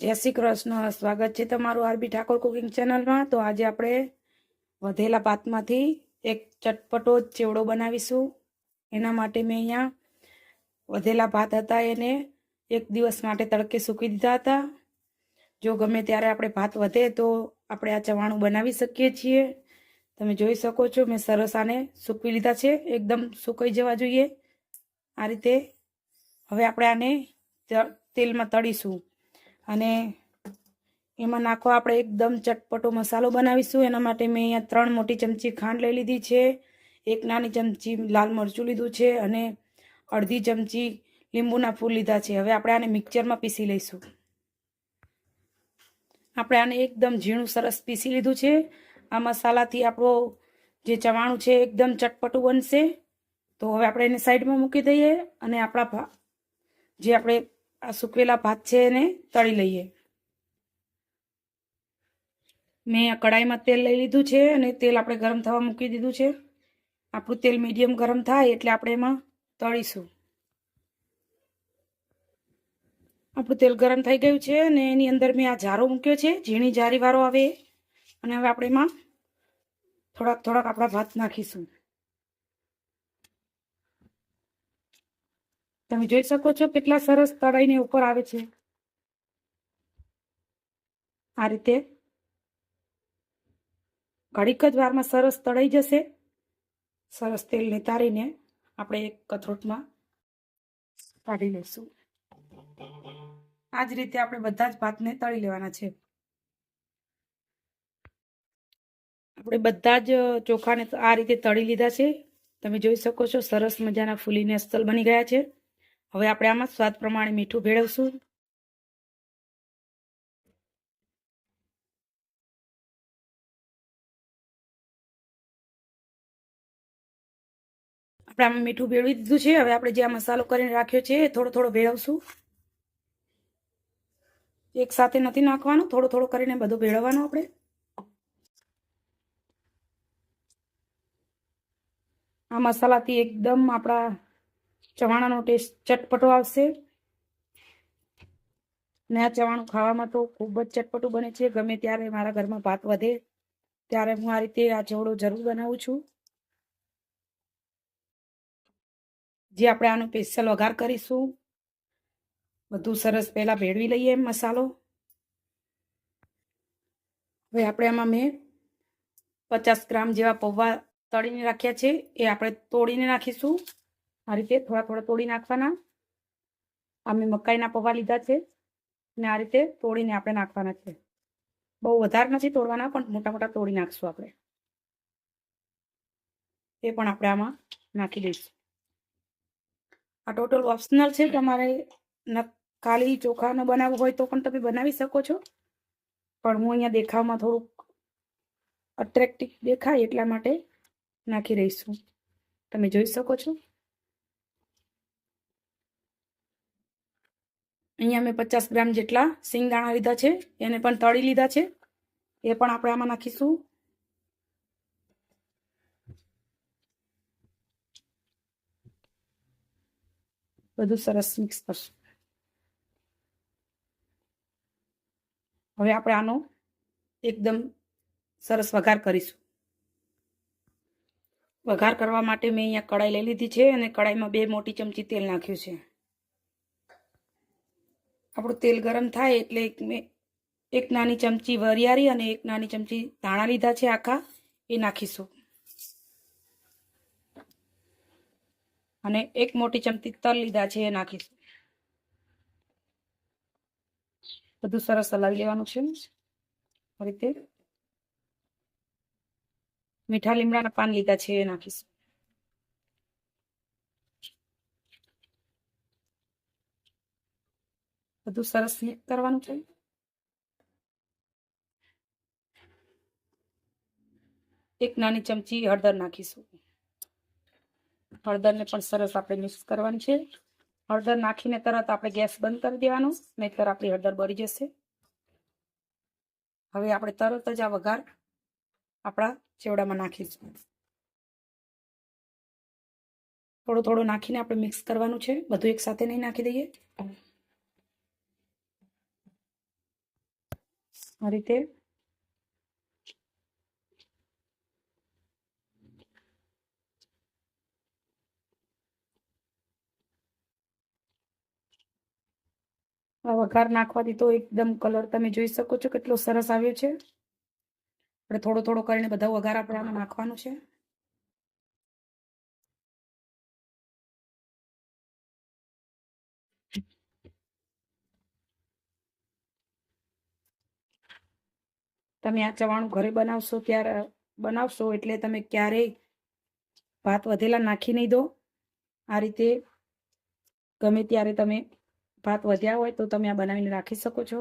જય શ્રી કૃષ્ણ. સ્વાગત છે તમારું આરબી ઠાકોર કુકિંગ ચેનલમાં. તો આજે આપણે વધેલા ભાતમાંથી એક ચટપટો ચેવડો બનાવીશું. એના માટે મેં અહીંયા વધેલા ભાત હતા, એને એક દિવસ માટે તડકે સૂકી દીધા હતા. જો ગમે ત્યારે આપણે ભાત વધે તો આપણે આ ચવાણું બનાવી શકીએ છીએ. તમે જોઈ શકો છો, મેં સરસ આને સૂકવી લીધા છે. એકદમ સુકાઈ જવા જોઈએ. આ રીતે હવે આપણે આને તેલમાં તળીશું. અને એમાં નાખો આપણે એકદમ ચટપટો મસાલો બનાવીશું. એના માટે મેં અહીંયા ત્રણ મોટી ચમચી ખાંડ લઈ લીધી છે. એક નાની ચમચી લાલ મરચું લીધું છે અને અડધી ચમચી લીંબુના ફૂલ લીધા છે. હવે આપણે આને મિક્સરમાં પીસી લઈશું. આપણે આને એકદમ ઝીણું સરસ પીસી લીધું છે. આ મસાલાથી આપણો જે ચવાણું છે એકદમ ચટપટું બનશે. તો હવે આપણે એને સાઈડમાં મૂકી દઈએ અને આપણા જે આપણે આ સૂકવેલા ભાત છે એને તળી લઈએ. મેં આ કડાઈમાં તેલ લઈ લીધું છે અને તેલ આપણે ગરમ થવા મૂકી દીધું છે. આપણું તેલ મીડિયમ ગરમ થાય એટલે આપણે એમાં તળીશું. આપણું તેલ ગરમ થઈ ગયું છે અને એની અંદર મેં આ જારો મૂક્યો છે, ઝીણી ઝારી વાળો આવે. અને હવે આપણે એમાં થોડાક થોડાક આપણા ભાત નાખીશું. તમે જોઈ શકો છો કેટલા સરસ તળાઈને ઉપર આવે છે. આ રીતે ઘડીક જ વારમાં સરસ તળાઈ જશે. સરસ તેલ નિતારીને આપણે એક કથરોટમાં કાઢી લઈશું. આ જ રીતે આપણે બધા જ ભાતને તળી લેવાના છે. આપણે બધા જ ચોખાને આ રીતે તળી લીધા છે. તમે જોઈ શકો છો સરસ મજાના ફૂલીને અસ્તલ બની ગયા છે. હવે આપણે આમાં સ્વાદ પ્રમાણે મીઠું ભેળવશું. આપણે આમાં મીઠું ભેળવી દીધું છે. હવે આપણે જે આ મસાલો કરીને રાખ્યો છે, એ થોડો થોડો ભેળવશું. એક સાથે નથી નાખવાનું, થોડો થોડો કરીને બધું ભેળવવાનું આપણે. આ મસાલાથી એકદમ આપણા ચવાણાનો ટેસ્ટ ચટપટો આવશે. ને આ ચવાણું ખાવામાં તો ખૂબ જ ચટપટું બને છે. ગમે ત્યારે મારા ઘરમાં ભાત વધે, ત્યારે હું આ રીતે આ ચવડો જરૂર બનાવું છું. જે આપણે આનો સ્પેશિયલ વઘાર કરીશું. બધું સરસ પહેલા ભેળવી લઈએ એમ મસાલો. હવે આપણે આમાં મેં પચાસ ગ્રામ જેવા પૌવા તળીને રાખ્યા છે. એ આપણે તોડીને નાખીશું આ રીતે થોડા થોડા તોડી નાખવાના. આ મેં મકાઈના પૌવા લીધા છે ને આ રીતે તોડીને આપણે નાખવાના છે. બહુ વધારે નથી તોડવાના, પણ મોટા મોટા તોડી નાખશું આપણે. એ પણ આપણે આમાં નાખી દઈશું. આ ટોટલ ઓપ્શનલ છે, તમારે ખાલી ચોખાનો બનાવવું હોય તો પણ તમે બનાવી શકો છો. પણ હું અહીંયા દેખાવમાં થોડુંક અટ્રેક્ટિવ દેખાય એટલા માટે નાખી રહીશું તમે જોઈ શકો છો. અહીંયા મેં પચાસ ગ્રામ જેટલા સિંગદાણા લીધા છે. એને પણ તળી લીધા છે. એ પણ આપણે આમાં નાખીશું. બધું સરસ મિક્સ કરશું. હવે આપણે આનો એકદમ સરસ વઘાર કરીશું. વઘાર કરવા માટે મેં અહીંયા કડાઈ લઈ લીધી છે અને કડાઈમાં બે મોટી ચમચી તેલ નાખ્યું છે. આપણું તેલ ગરમ થાય એટલે એક એક નાની ચમચી વરિયાળી અને એક નાની ચમચી ધાણા લીધા છે આખા, એ નાખીશું. અને એક મોટી ચમચી તલ લીધા છે, એ નાખીશું. બધું સરસ હલાવી લેવાનું છે. રીતે મીઠા લીમડાના પાન લીધા છે, એ નાખીશું. બધું સરસ મિક્સ કરવાનું છે? એક નાની ચમચી હળદર નાખીશું. હળદરને પણ સરસ આપણે મિક્સ કરવાની છે. હળદર નાખીને તરત આપણે ગેસ બંધ કરી દેવાનો, નહીતર આપણી હળદર બળી જશે. હવે આપણે તરત જ આ વઘાર આપણા ચેવડામાં નાખીશું. થોડું થોડું નાખીને આપણે મિક્સ કરવાનું છે. બધું એક સાથે નહીં નાખી દઈએ. આ રીતે. વઘાર નાખવાથી તો એકદમ કલર તમે જોઈ શકો છો કેટલો સરસ આવ્યો છે. આપણે થોડો થોડો કરીને બધા વઘાર આપણે નાખવાનું છે. તમે આ ચવાણું ઘરે બનાવશો ત્યારે, બનાવશો એટલે તમે ક્યારેય ભાત વધેલા નાખી નહીં દો. આ રીતે ગમે ત્યારે તમે ભાત વધ્યા હોય તો તમે આ બનાવીને રાખી શકો છો.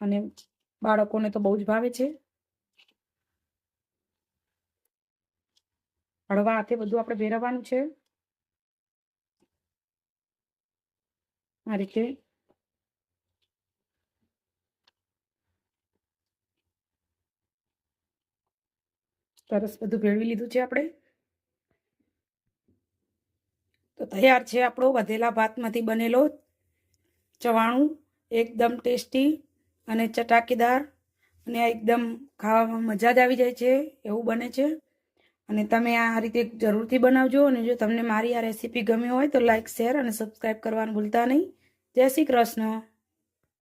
અને બાળકોને તો બહુ જ ભાવે છે. હળવા હાથે બધું આપણે ભેરવવાનું છે. આ રીતે સરસ બધું ભેળવી લીધું છે આપણે. તો તૈયાર છે આપણો વધેલા ભાતમાંથી બનેલો ચવાણું, એકદમ ટેસ્ટી અને ચટાકીદાર અને એકદમ ખાવામાં મજા જ આવી જાય છે, એવું બને છે. અને તમે આ રીતે જરૂરથી બનાવજો અને જો તમને મારી આ રેસીપી ગમી હોય તો લાઇક શેર અને સબસ્ક્રાઈબ કરવાનું ભૂલતા નહીં. જય શ્રી કૃષ્ણ.